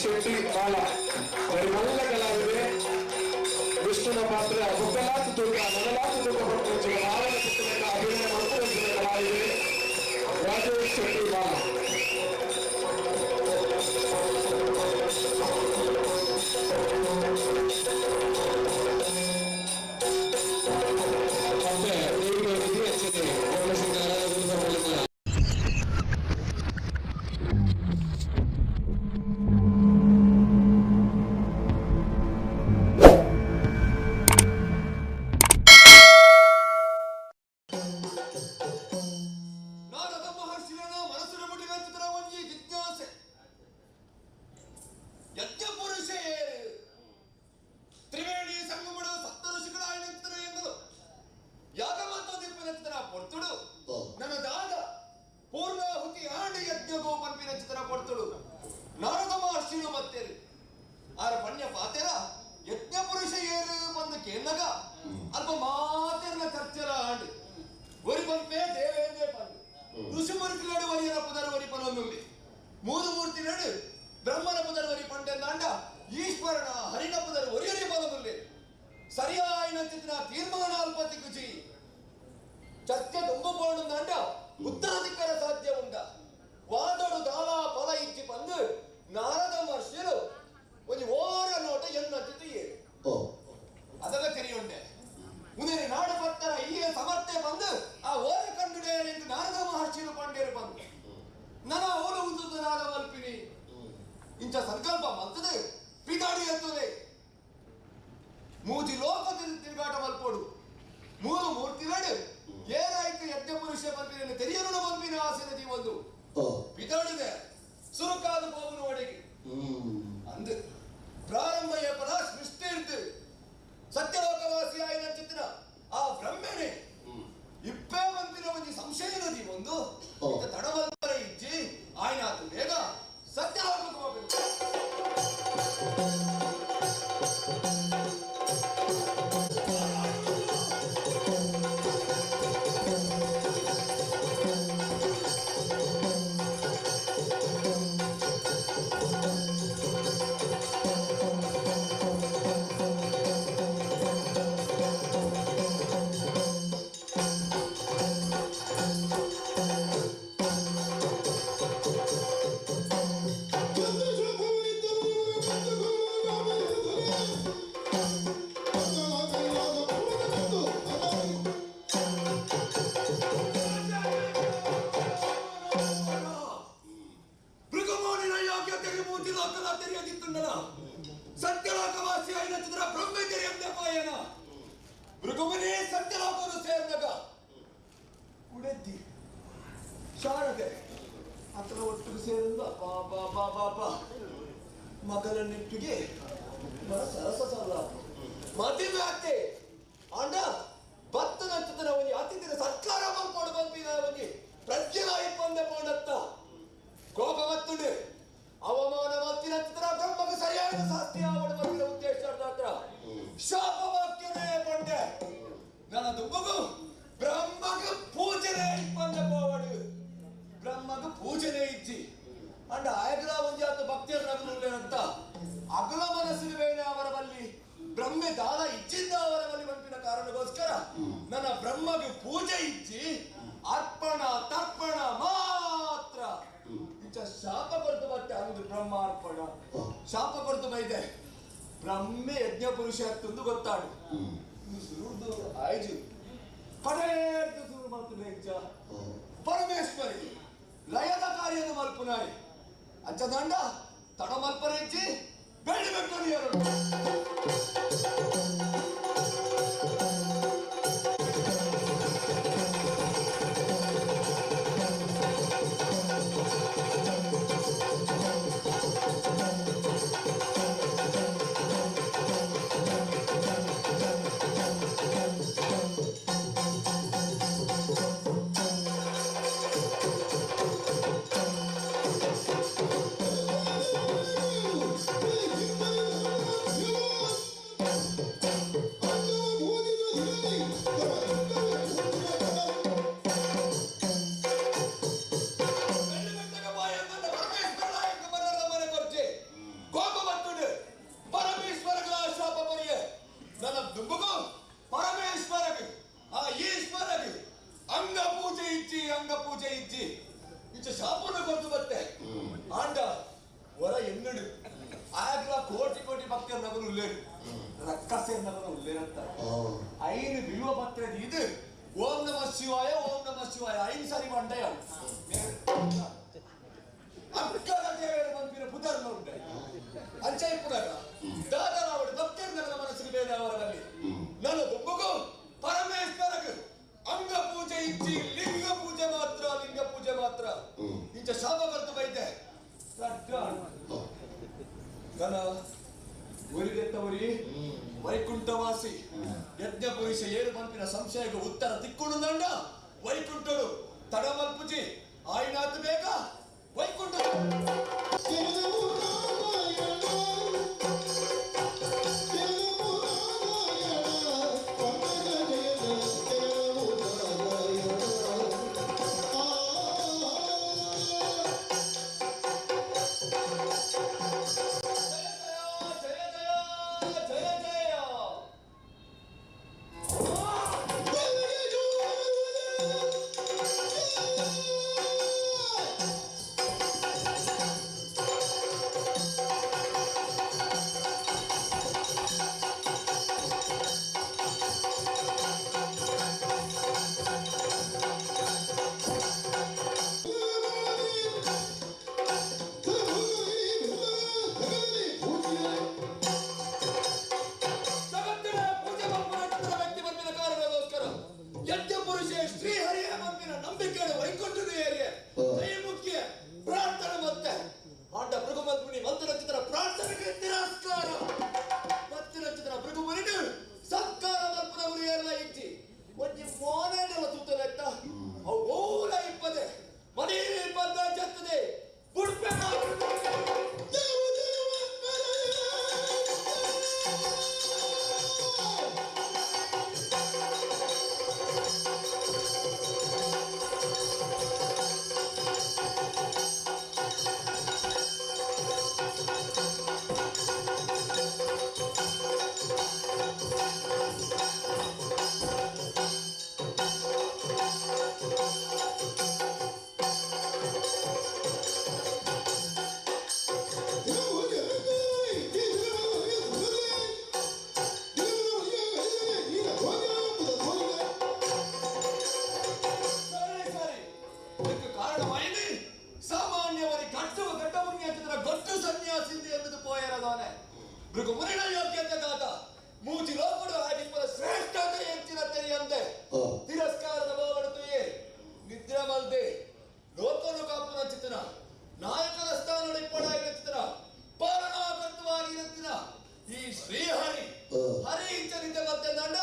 ಶೆಟ್ಟಿ ಬಾಲ. ಇವರೆಲ್ಲ ಕಲಾವಿದೆ ವಿಷ್ಣುನ ಪಾತ್ರ ಮುಕ್ಕಲಾತು ತೂಕ ಮೊದಲಾತು ತೂಕ ಪಡ್ಕೊಂಡು ಬಾಲನ ಚಿತ್ರದ ಅಭಿನಯ ರಾಜೇಶ್ ಶೆಟ್ಟಿ ಬಾಲ. ಚಿತ್ರ ತೀರ್ಮಾನ ಅಲ್ಪತಿ ಕುಚಿ. ಚರ್ಚೆ ತುಂಬಬೋಣಂದಾಂಡ ಉತ್ತರ ದಿಕ್ಕರ ಸಾಧ್ಯ ಉಂಡ. ವಾದಡು ದಾಲ ಫಲ ಇಚ್ಚಿ ಬಂದು ನಾರದ ಮಹರ್ಷಿರು ಒಂದು ಓರ ನೋಟ ಎನ್ನಟ್ಟಿತು ಏರು ಅದರ ತೆರೆಯುಂಡೆ ಉದರಿ ನಾಡು ಭಕ್ತರ ಇಲ್ಲಿಯ ಸಮರ್ಥೆ ಬಂದು ಆ ಓರ ಕಂಡುಡೆ ಎಂದು ನಾರದ ಮಹರ್ಷಿರು ಪಂಡೇರು ಬಂದು ನನ ಓಲ ಉದ್ದುದರಾದ ಮಲ್ಪಿನಿ. ಇಂಚ ಸಂಕಲ್ಪ ಮಲ್ತದೆ ಪಿದಾಡಿ ಎತ್ತದೆ. ಮೂಜಿ ಲೋಕ ತಿರು- ತಿರುಗಾಟ ಮಲ್ಪೋಡು. ಮೂರು ಮೂರ್ತಿಗಳು ಏನಾಯ್ತು ಯಜ್ಞ ಪುರುಷ ಮಲ್ಪಿನ ತೆರೆಯನು ಮಲ್ಪಿನ ಆಸನದಿ ಒಂದು. ಪಿದಾಡಿದೆ ಸುರುಕಾದ ಬೋವನು ಒಡೆಗೆ ಅಂದು ಸರಿಯಾದ ಶಾಸ್ತಿ ಆವಡ ಬಂದಿನ ಉದ್ದೇಶ ಹತ್ರ ಶಾಪ ವಾಕ್ಯವೇ ಬಂದೆ. ನನ್ನ ಮಗು ಬ್ರಹ್ಮಗೆ ಪೂಜನೆ ಬಂದ ಪೋವಡು ಬ್ರಹ್ಮಗ ಪೂಜನೆ ಇಚ್ಚಿ. ಅಂಡ ಆಯಗಲ ಒಂಜಿ ಆತ ಭಕ್ತಿಯರ ಅಂತ ಅಗಲ ಮನಸ್ಸಿನ ವೇಳೆ ಅವರ ಬಲ್ಲಿ ಬ್ರಹ್ಮೆ ದಾನ ಇಚ್ಚಿದ್ದ ಅವರ ಬಲ್ಲಿ ಬಂಪಿನ ಕಾರಣಕ್ಕೋಸ್ಕರ ನನ್ನ ಬ್ರಹ್ಮಗೆ ಪೂಜೆ ಇಚ್ಚಿ ಅರ್ಪಣ ತರ್ಪಣ ಮಾತ್ರ. ಶಾಪ ಕೊಡ್ತು ಬಟ್ಟೆ ಬ್ರಹ್ಮ ಅರ್ಪಣ ಶಾಪ ಕೊಡ್ತು ಬೈದೆ ಬ್ರಹ್ಮೆ ಯಜ್ಞ ಪುರುಷ ಅಂತಂದು ಗೊತ್ತಾಡು. ಸುರುದು ಆಯ್ಜು ಪಡೆದು ಸುರು ಮಾಡ್ತು ಇಂಚ ಪರಮೇಶ್ವರಿ ಲಯದ ಕಾರ್ಯದ ಮಲ್ಪುನಾಯಿ. ಅಂಚ ದಂಡ ತಡ ಮಲ್ಪನೆ ಇಚ್ಚಿ ಬೆಳ್ಳಿ ಬೆಟ್ಟನಿಯರು தாதா அவருடைய பக்தர் நல்ல மனசுக்கு பேர் அவரவல்லி நல்ல தும்புகு ಅಂಗ ಪೂಜೆ ಇಚ್ಚಿ ಲಿಂಗ ಪೂಜೆ ಮಾತ್ರ ಲಿಂಗ ಪೂಜೆ ಮಾತ್ರ ಇಂಚ ಶಾಪ ಬರ್ತು ಬೈತೆ ನನ್ನ ವೈಕುಂಠವಾಸಿ ಯಜ್ಞ ಪುರುಷ ಸಂಶಯಕ್ಕೆ ಉತ್ತರ ತಿಕ್ಕೊಂಡು ದಂಡ. ವೈಕುಂಠರು ತಡ ಮಲ್ಪುಜಿ ಬೇಗ ವೈಕುಂಠ. ಟೀಚರ್ ಇದ್ದೆ ಬರ್ತೆ ನಾನು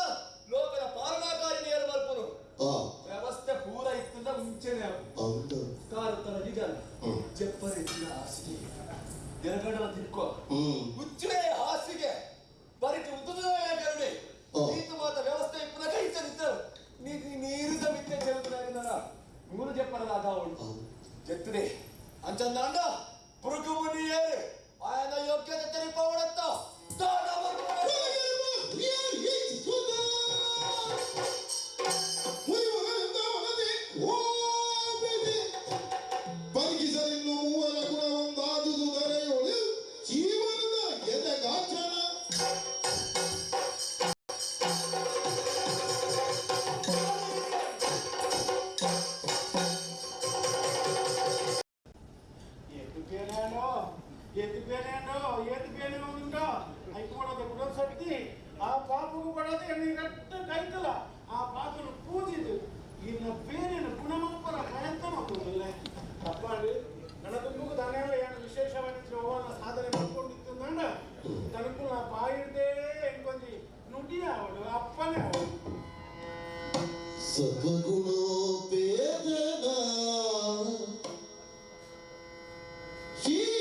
He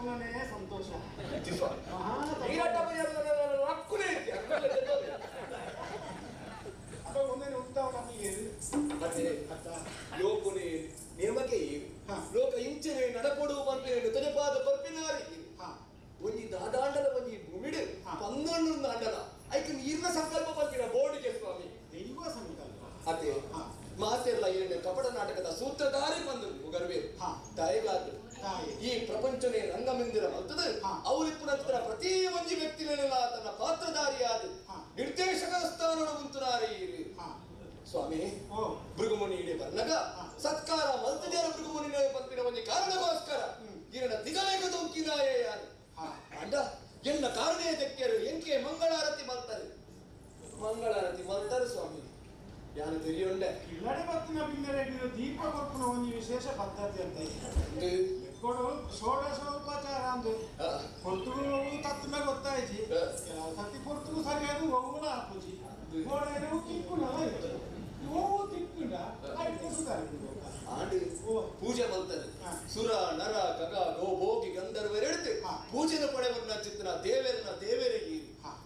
సంతోష. ನಾನು ತಿರಿಯುಂಡೆ. ಇಲ್ಲಡೆ ಬತ್ತಿನ ಬಿಂಗಡೆಗಿರು ದೀಪ ಕೊಪ್ಪನ ಒಂದು ವಿಶೇಷ ಪದ್ಧತಿ ಅಂತ. ಇದೆ ಕೊಡು ಷೋಡಶ ಉಪಚಾರ ಅಂತ ಕೊರ್ತುಗಳು ತತ್ತಿನ ಗೊತ್ತಾಯ್ತು. ತತ್ತಿ ಕೊರ್ತುಗು ಸರಿಯಾದ ಒವುಗಳ ಹಾಕುಜಿ ಗೋಡೆನು ಕಿಕ್ಕುಣ ನೋವು ತಿಕ್ಕುಂಡ ಆಡಿ ಪೂಜೆ ಮಾಡ್ತಾರೆ ಸುರ ನರ ಕಗ ಗೋ ಭೋಗಿ ಗಂಧರ್ವರು ಹೇಳ್ತೇವೆ ಪೂಜೆನ ಪಡೆವನ್ನ ಚಿತ್ರ ದೇವರನ್ನ ದೇವರಿಗೆ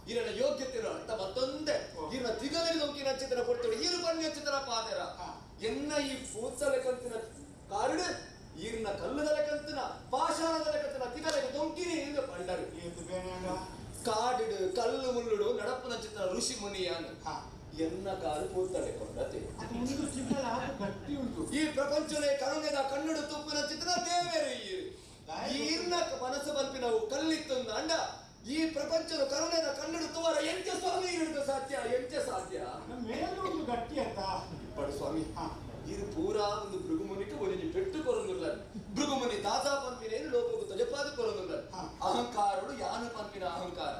ಈರನ ಯೋಗ್ಯತೆ ಅಂತ ಮತ್ತೊಂದೆ. ಈರನ ದಿಗಲಿಗೆ ನಚಿತ್ರ ಚಿತ್ರ ಕೊಡ್ತಾರೆ ಈರು ಪಣ್ಯ ಚಿತ್ರ ಪಾದರ. ಎನ್ನ ಈ ಪೂತ್ಸಲೆ ಕಂತಿನ ಕಾರಣ ಈರಿನ ಕಲ್ಲುದಲ ಕಂತಿನ ಪಾಷಾಣದಲ ಕಂತಿನ ತಿಗಲೆ ದೊಂಕಿನಿ ಎಂದು ಪಂಡರು ಕಾಡಿಡು ಕಲ್ಲು ಮುಳ್ಳುಡು ನಡಪನ ಚಿತ್ರ ಋಷಿ ಮುನಿಯಾನು. ಹಾ. ಎನ್ನ ಕಾಲು ಪೂತ್ತಲೆ ಕೊಂಡತೆ. ಈ ಪ್ರಪಂಚನೇ ಕರುಣೆದ ಕಣ್ಣುಡು ತುಪ್ಪಿನ ಚಿತ್ರ ದೇವೇರು. ಈರ್ನ ಮನಸ್ಸು ಬಂಪಿನವು ಕಲ್ಲಿತ್ತು ಅಂಡ. ಈ ಪ್ರಪಂಚದ ಕರುಣೆಯ ಕನ್ನಡ ತುವರ ಎಂಚ ಸ್ವಾಮಿ ಇರುವುದು ಸಾಧ್ಯ ಎಂಚ ಸಾಧ್ಯ. ಒಂದು ಗಟ್ಟಿ ಅಂತ. ಬಡ ಸ್ವಾಮಿ. ಇದು ಪೂರಾ ಒಂದು ಭೃಗುಮುನಿಗೆ ಒಂದು ಪೆಟ್ಟು ಕೊರೊಂದುಲ್ಲ ಭೃಗುಮುನಿ ತಾಜಾ ಪಂಪಿನೇನು ಲೋಕಕ್ಕೆ ತೊಜಪಾದ ಕೊರೊಂದುಲ್ಲ. ಅಹಂಕಾರಡು ಯಾನು ಪಂಪಿನ ಅಹಂಕಾರ.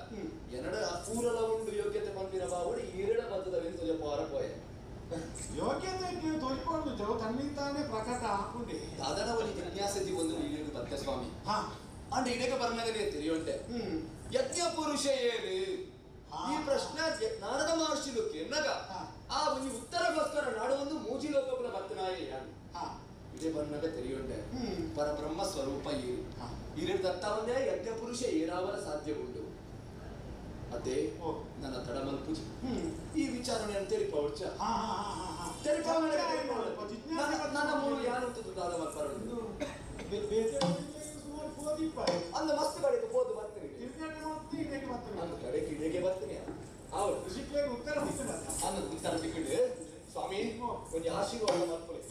ಎನಡ ಅಪೂರಲ ಉಂಡು ಯೋಗ್ಯತೆ ಪಂಪಿನ ಬಾವುಡು ಈರಡ ಬದ್ದದವೆಂದು ತೊಜಪಾರ ಪೋಯ. ಯೋಗ್ಯತೆ ತೋರಿಕೊಂಡು ಜವ ತನ್ನಿಂದಾನೇ ಪ್ರಕಟ ಹಾಕೊಂಡೆ ದಾದನ ಜಿಜ್ಞಾಸತಿ ಒಂದು ನೀಡಿದ ಪತ್ತೆ ಸ್ವಾಮಿ ಹಾ. ಅಂಡ್ ಇದಕ್ಕೆ ಬರ್ಮೇಲೆ ತಿಳಿಯುಂಟೆ ಹ್ಮ್. ಯಜ್ಞ ಪುರುಷ ಏನು. ಈ ಪ್ರಶ್ನೆ ನಾರದ ಮಹರ್ಷಿಲು ಕೆನ್ನಗ ಹಾ. ಆ ಒಂದು ಉತ್ತರಗೋಸ್ಕರ ಒಂದು ಮೂಜಿ ಲೋಕಗಳ ಭಕ್ತನಾಯ ಯಾನು ಹಾ. ಇದೇ ಬಂದಾಗ ತೆರೆಯುಂಡೆ ಪರಬ್ರಹ್ಮ ಸ್ವರೂಪ ಏನು ಹಾ. ದತ್ತ ದತ್ತವನ್ನೇ ಯಜ್ಞ ಪುರುಷ ಏರಾವರ ಸಾಧ್ಯ ಉಂಟು ಅದೇ. ನನ್ನ ತಡಮಲ್ಪುಜಿ ಈ ವಿಚಾರಣೆ ಅಂತೇಳಿ ಪೌಡ್ಚ ನನ್ನ ಮೂರು ಯಾರು ಅಂತ ದಾದ ಮಲ್ಪರ ಅಂದ ಮಸ್ತ್ ಕಡೆಗೆ ಹೋದು ಕ್ರಿಕೆಟ್ ಮತ್ತೆ ಕಿಡೆಗೆ ಬರ್ತೀನಿ. ಕೃಷಿಕರಿಗೆ ಉತ್ತರ ಸಿಕ್ಕಲ್ಲ ಅನ್ನ ಉತ್ತರ ಸಿಕ್ಕಿಡು ಸ್ವಾಮಿ ಒಂದು ಆಶೀರ್ವಾದ ಮಾಡ್ಕೊಳ್ಳಿ.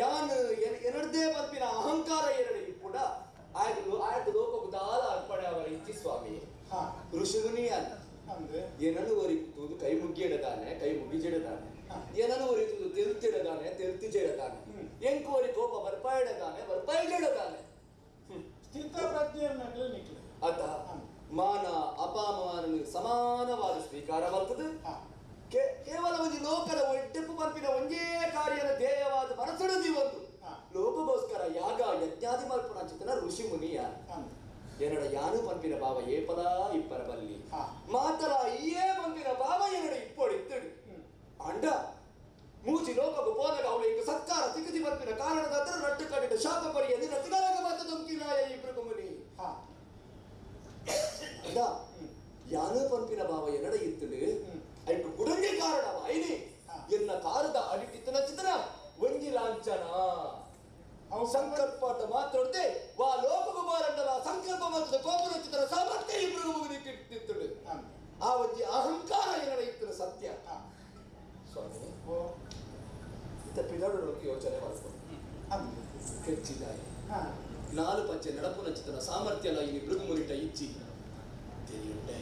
ಯಾನ್ ಎರಡದೇ ಬಲ್ಪಿನ ಅಹಂಕಾರ ಎರಡ ಕೂಡ ಆಯ್ದು ಆಯ್ದು ಲೋಕಬುದಾಲ ಅರ್ಪಣೆ ಅವರ ಇಚ್ಚಿ ಸ್ವಾಮಿ. ಋಷಿಗುನಿ ಅಲ್ಲ ಏನನ್ನು ಒರಿತುದು ಕೈ ಮುಗ್ಗಿಡದಾನೆ ಕೈ ಮುಗಿಜಿಡದಾನೆ. ಏನನ್ನು ಒರಿತುದು ತೆಲ್ತಿಡದಾನೆ ತೆಲ್ತಿಜಿಡದಾನೆ ಎಂಕು ಎಂಕೋರಿ ಕೋಪ ಬರ್ಪಾಯಿಡದಾನೆ ಬರ್ಪಾಯಿಜಿಡದಾನೆ. ಅತ ಮಾನ ಅಪಮಾನ ಸಮಾನವಾದ ಸ್ವೀಕಾರ ಬರ್ತದೆ. ಕೇವಲ ಒಂದು ಲೋಕದ ಒಟ್ಟೆಪ್ಪು ಮರ್ಪಿನ ಒಂದೇ ಕಾರ್ಯದ ಧ್ಯೇಯವಾದ ಮನಸ್ಸುಡದಿ ಒಂದು ಲೋಪಗೋಸ್ಕರ ಲೋಕಗೋಸ್ಕರ ಯಾಗ ಯಜ್ಞಾದಿ ಮರ್ಪಣ ಚಿತನ ಋಷಿ ಮುನಿಯ. ಎರಡ ಯಾನು ಪಂಪಿನ ಭಾವ ಪದ ಇಪ್ಪರ ಬಲ್ಲಿ. ಮಾತರ ಈಯೇ ಪಂಪಿನ ಭಾವ ಎರಡು ಇಪ್ಪೊಡಿತ್ತಡು ಇತ್ತಡು. ಅಂಡ ಮೂಜಿ ಲೋಕಗು ಪೋದಾಗ ಅವಳು ಈಗ ಸತ್ಕಾರ ತಿಗದಿ ಬರ್ಪಿನ ಕಾರಣದ ಹತ್ರ ರಟ್ಟು ಕಟ್ಟಿದ ಶಾಪ ಪರಿಯ ನಿನ್ನ ತಿಗಲಾಗ ಮಾತ ದೊಂಕಿನಾಯ ಇಬ್ರು ಮುನಿ. ಯಾನು ಪಂಪಿನ ಭಾವ ಎರಡ ಹಾ. ಎನ್ನ ಕಾರದ ಅಡಿಟಿತ್ತನ ಚಿತ್ರ ಒಂಜಿ ಲಾಂಛನ ಅವು ಅಂತ ಮಾತಾಡದೆ ವಾ ಲೋಕಕುಮಾರಂಡಲ ಸಂಕಲ್ಪ ಮತ್ತು ಕೋಪನ ಚಿತ್ರ ಸಾಮರ್ಥ್ಯ ಇಬ್ಬರು ಮುಗಿದಿಟ್ಟಿತ್ತಳು ಅಂದ್ರೆ ಆ ಒಂಜಿ ಅಹಂಕಾರ ಎರಡ ಇತ್ತಿನ ಸತ್ಯ? ಸ್ವಾಮಿ ಇತ್ತ ಪಿದಾಡೋಕೆ ಯೋಚನೆ ಮಾಡ್ಕೊಂಡು. ನಾಲ್ಕು ಹಾ. ನಾಲ್ ಪಂಚೆ ನಡಪುನ ಚಿತ್ರ ಸಾಮರ್ಥ್ಯ ಇಲ್ಲಿ ಮೃಗ ಮುರಿಟ ಇಚ್ಚಿ. ತಿಳಿಯುಂಡೆ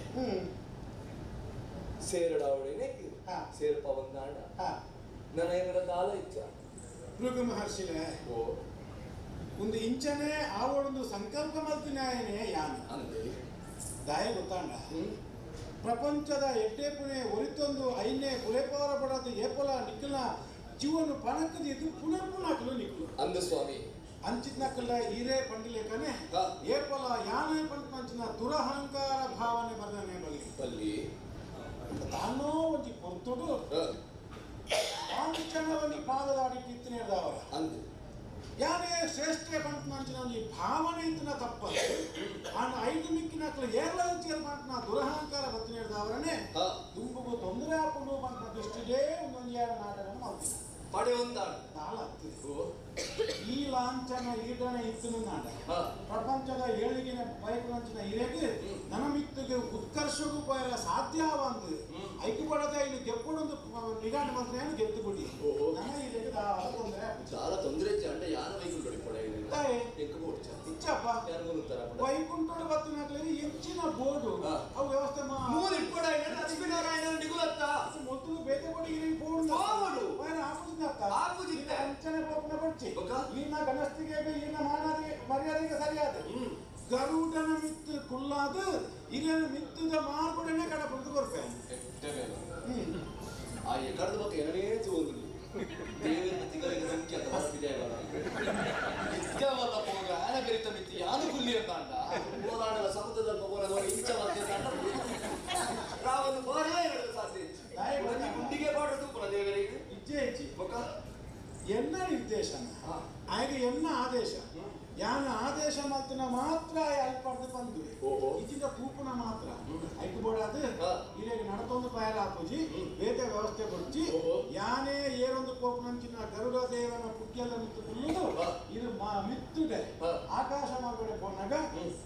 ಹಾ. ಸೇರ್ಪ ಒಂದಾಂಡ ಏನರ ದಾಲ ಇಚ್ಚ. ಭೃಗು ಮಹರ್ಷಿಲೆ ಓ. ಒಂದು ಇಂಚನೆ ಆವೊಂದು ಸಂಕಲ್ಪ ಮಲ್ತಿನಾಯನೆ ಯಾನ? ಅಂದ್ರೆ ದಾಯ ಗೊತ್ತಾಂಡ? ಪ್ರಪಂಚದ ಪ್ರಪಂಚದ ಪುಣೆ ಒರಿತೊಂದು ಐನೆ ಕುಲೆಪಾರ ಪಡದು ಏಪಲ ನಿಕ್ಕಲ ಜೀವನು ಪಣಕದಿದ್ದು ಪುನರ್ ಪುನಃ ನಿಕ್ಕಲು ಅಂದ ಸ್ವಾಮಿ. ಅಂಚಿತ್ ಹೀರೆ ಪಂಡಿಲೇಕನೆ. ಏಪಲ ಯಾನೇ ಪಂಚಿನ ದುರಹಂಕಾರ ಭಾವನೆ ಬರ್ದನೆ ಬಲ್ಲಿ. ಬಲ್ಲಿ. ತಾನೋ ಒಂಜಿ ಪೊರ್ತುಡು ಹ, ಆಂಚನವನಿ ಪಾದದಾಡಿ ಕಿತ್ತನೆ ಅವರ ಅಂದೆ ಯಾನೇ ಶ್ರೇಷ್ಠ ಪಂಚನ ಈ ಭಾವನೆ ಇಂತನ ತಪ್ಪದು ಆನ ಐದು ಮಿಕ್ಕಿನಕ್ಲ ಏರ್ಲ ಉಚ್ಚಿಯಲ್ ಪಂಚನ ದುರಹಂಕಾರ ಬತ್ತಿನ ಅವರನೆ ಹ ದುಂಬುಗು ತೊಂದರೆ ಹಾಕೊಂಡು ಪಂಚನ ದೃಷ್ಟಿಗೆ ಒಂದೊಂದು ಎರಡು ನಾಟಕ ಮಾಡ್ತೀನಿ ಪಡೆ ಒಂದಾಂಡ ನಾಲ್ಕು ಓ ಈ ಲಾಂಛನ ಈಡನ ಇತ್ತು ನಾಡ. ಪ್ರಪಂಚದ ಏಳಿಗಿನ ಪಯಕವಂಚನ ಇರಗೆ ನನಮಿತ್ತಗೆ ಸಾಧ್ಯ ಪಯರ ಸಾಧ್ಯವಂದು ಕೊಡದೆ ಇಲ್ಲಿ ಗೆಪ್ಪಡೊಂದು ನಿಗಾಂಡ್ ಮಂತ್ರಿಯನ್ನು ಗೆದ್ದು ಬಿಡಿ ನನ್ನ ಇಲ್ಲಿಗೆ ತೊಂದರೆ. ಚಾಲ ತೊಂದರೆ ಅಂಡ ಯಾರು ವೈಕುಂಠ ಇಚ್ಚಪ್ಪ. ವೈಕುಂಠ ಬತ್ತಿನಲ್ಲಿ ಹೆಚ್ಚಿನ ಬೋರ್ಡು. ಅವು ವ್ಯವಸ್ಥೆ ಮಾಡಿ ಮೂರು ಇಟ್ಕೊಡ ಲಕ್ಷ್ಮೀನಾರಾಯಣ ಬೇತೆ ಪೈನ ಆಪುಜಿದ್ದ ಆಪುಜಿದ್ದ? ಅಂಚನೆ ಬೋರ್ಡ್ನ ಕೊಡ್ಚಿ? ಈನ ಗಣಸ್ತಿಗೆ ಈನ ಮಾನದಿಗೆ ಮರ್ಯಾದೆಗೆ ಸರಿಯಾದ. ಗರುಡನ ಮಿತ್ತು ಕುಲ್ಲಾದ ಇಲ್ಲ ಮಿತ್ತದ ಮಾರ್ಪಡನೆ ಕಡ ಬಂದು ಕೊರ್ಪೆ ಆ ಎಕಡದ ಬಗ್ಗೆ ಎರಡೇ ತಗೊಂಡು ದೇವರ ತಿಂಗಳಿಗೆ ಸಂಖ್ಯೆ ಇದ್ದವಲ್ಲ ಹೋಗ ಆನ ಬೆರಿತ ಮಿತಿ ಯಾನು ಕುಲ್ಲಿ ಅಂತ ಅಂದ ಹೋರಾಡಲ ಸಮುದ್ರದ ಹೋಗೋಣ ಇಂಚ ಬರ್ತದೆ ಅಂತ ರಾವನು ಹೋರೇ ಹೇಳಲು ಸಾಧ್ಯ ಗುಂಡಿಗೆ ಬಾಡದು ಪುರ ದೇವರಿಗೆ ಇಜ್ಜೆ ಇಜ್ಜಿ ಬೊಕ್ಕ ಎನ್ನ ನಿರ್ದೇಶನ ಹಾ. ಆಯ್ಕೆ ಎನ್ನ ಆದೇಶ? ಯಾನ ಆದೇಶ ಮಾತ್ರ ಮಾತ್ರ ಅಲ್ಪಡ್ದು ಬಂದು. ಓಹೋ. ಕೂಪನ ಮಾತ್ರ. ಐಕು ಬೋಡಾದು ಹಾ. ಇಲ್ಲಿಗೆ ನಡತೊಂದು ಪಾಯಲ ಹಾಕುಜಿ ಬೇತೆ ವ್ಯವಸ್ಥೆ ಕೊಡ್ಚಿ. ಯಾನೇ ಏರೊಂದು ಕೋಪನಂಚಿನ ಗರುಡ ದೇವನ ಪುಗ್ಗೆಲ್ಲ ಮಿತ್ತು ಕುಲ್ಲುದು ಇದು ಮಾ ಮಿತ್ತುಡೆ. ಆಕಾಶ ಮಾರ್ಗಡೆ ಪೋನಾಗ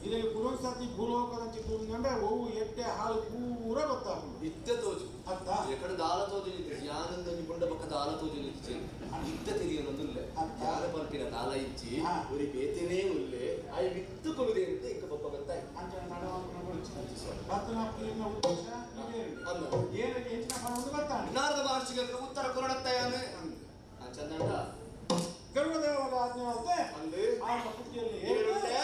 ಇಲ್ಲಿ ಪುರೋಸತಿ ಭೂಲೋಕದಂಚಿ ತೂಂದ್ರೆ ಓವು ಎಟ್ಟೆ ಹಾಲು ಪೂರ ಗೊತ್ತಾಗುದು ಇತ್ತೆ ತೋಜು. ಅತ್ತ ಎಕಡೆ ದಾಲ ತೋಜು ಯಾನಂದ ನಿಪುಂಡ ಪಕ್ಕ ದಾಲ ತೋಜು ತಿರಿಯನೊಂದುಲ್ಲೆ ಅತ್ತ. ಯಾರು ಬರ್ತೀರ ನಾಲೈಚಿ ഒരു ಬೇತನೇ ಉಲ್ಲೇ ಆ ವಿತ್ತು ಕೊಡುದೆ ಅಂತ ಇಂಕ ಪಪ್ಪ ಗೊತ್ತಾಯ್ತು అంటే నడవకుండా కూడా వచ్చింది భర్తలు అప్పులు ఉద్దేశం ಅಲ್ಲ. ಏನು ನಾರದ ಮಹರ್ಷಿಗೆ ಉತ್ತರ ಕೊರಡತ್ತಯ್ಯಾನೆ ಚಂದಂಡ ಗರುಡ ದೇವರ ಆಜ್ಞೆ ಅಲ್ಲಿ ಆ ಪುಟ್ಟಿಯಲ್ಲಿ ಹೇಳಿದೆ